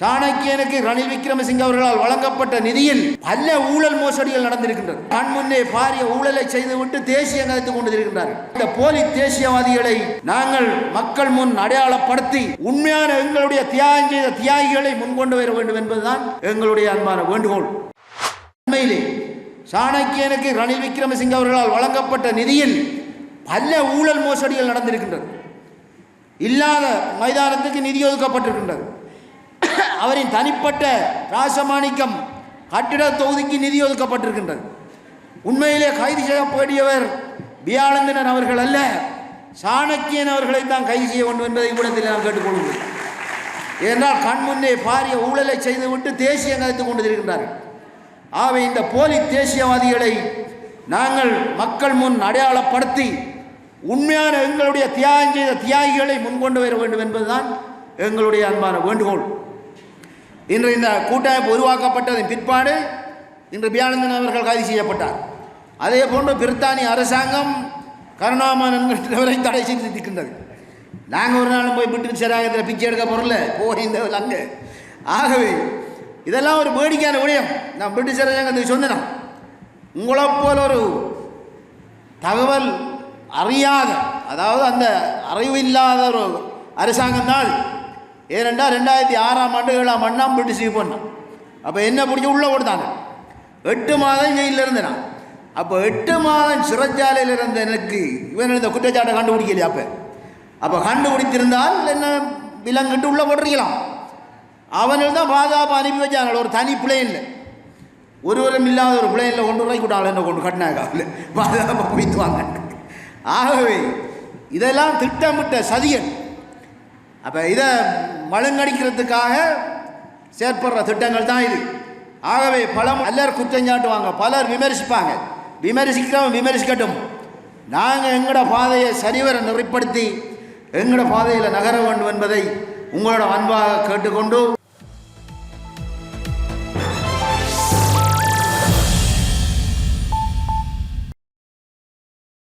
சாணக்கியனுக்கு ரணில் விக்ரமசிங்க அவர்களால் வழங்கப்பட்ட நிதியில் பல ஊழல் மோசடிகள் நடந்திருக்கின்றது. கண் முன்னே பாரிய ஊழலை செய்துவிட்டு தேசியம் கதைத்துக் கொண்டிருக்கின்றார்கள் இந்த போலி தேசியவாதிகளை நாங்கள் மக்கள் முன் அடையாளப்படுத்தி உண்மையான எங்களுடைய தியாகம் செய்த தியாகிகளை முன்கொண்டு வர வேண்டும் என்பதுதான் எங்களுடைய அன்பான வேண்டுகோள். உண்மையிலே சாணக்கியனுக்கு ரணில் விக்ரமசிங்க அவர்களால் வழங்கப்பட்ட நிதியில் பல ஊழல் மோசடிகள் நடந்திருக்கின்றது. இல்லாத மைதானத்துக்கு நிதி ஒதுக்கப்பட்டிருக்கின்றது. அவரின் தனிப்பட்ட ராசமாணிக்கம் கட்டிட தொகுதிக்கு நிதி ஒதுக்கப்பட்டிருக்கின்றது. உண்மையிலே கைது செய்யப்படியவர் பியானந்தன் அவர்கள் அல்ல சாணக்கியன் அவர்களை தான் கைது செய்ய வேண்டும் என்பதை கூடத்தில் நான் கேட்டுக்கொள்கிறேன். ஏனென்றால் கண் முன்னே பாரிய ஊழலை செய்துவிட்டு தேசியம் கதைத்துக் கொண்டிருக்கின்றார்கள் ஆகவே இந்த போலி தேசியவாதிகளை நாங்கள் மக்கள் முன் அடையாளப்படுத்தி உண்மையான எங்களுடைய தியாகம் செய்த தியாகிகளை முன்கொண்டு வர வேண்டும் என்பதுதான் எங்களுடைய அன்பான வேண்டுகோள். இன்று இந்த கூட்டமைப்பு உருவாக்கப்பட்டதன் பிற்பாடு இன்று பியானந்தன் அவர்கள் கைது செய்யப்பட்டார். அதே போன்று பிரித்தானிய அரசாங்கம் கருணாமன் என்கிறவரை தடை செய்து இருக்கின்றது நாங்கள் ஒரு நாளும் போய் விட்டு சேராகத்தில் பிச்சை எடுக்க போகிறல போகின்றவர்கள் இந்த அங்கே ஆகவே இதெல்லாம் ஒரு வேடிக்கையான விடயம். நான் பிரிட்டிஷ் அரசாங்கத்துக்கு சொன்னேன்? உங்களை போல ஒரு தகவல் அறியாத அதாவது அந்த அறிவு இல்லாத ஒரு அரசாங்கம் தான் ஏனென்றால் ரெண்டாயிரத்தி ஆறாம் ஆண்டு ஏழாம் ஆண்டாம் பிரிட்டிஷுக்கு போனேன். அப்போ என்ன பிடிச்சி உள்ளே கொடுத்தாங்க? எட்டு மாதம் ஜெயிலில் இருந்தேன் அப்போ எட்டு மாதம் சிறைச்சாலையில் இருந்த எனக்கு இவன் இந்த குற்றச்சாட்டை கண்டுபிடிக்கலையா அப்போ? அப்போ கண்டுபிடித்திருந்தால் என்ன விலங்கிட்டு உள்ளே போட்டிருக்கலாம். அவனில் தான் பாதுகாப்பு அனுப்பி வச்சாங்க ஒரு தனி பிளேனில் ஒருவரும் இல்லாத ஒரு பிளேனில் கொண்டு போய் கூட்டாள் என்ன கொண்டு கட்டினாங்க அவள்? பாதுகாப்பாக போய்த்துவாங்க ஆகவே இதெல்லாம் திட்டமிட்ட சதியன் அப்போ இதை மழுங்கடிக்கிறதுக்காக செயற்படுற திட்டங்கள் தான் இது. ஆகவே பலம் எல்லாரும் குற்றம் சாட்டுவாங்க பலர் விமர்சிப்பாங்க. விமர்சிக்கிறவன் விமர்சிக்கட்டும். நாங்கள் எங்களோட பாதையை சரிவர நெறிப்படுத்தி எங்களோட பாதையில் நகர வேண்டும் என்பதை உங்களோட அன்பாக கேட்டுக்கொண்டு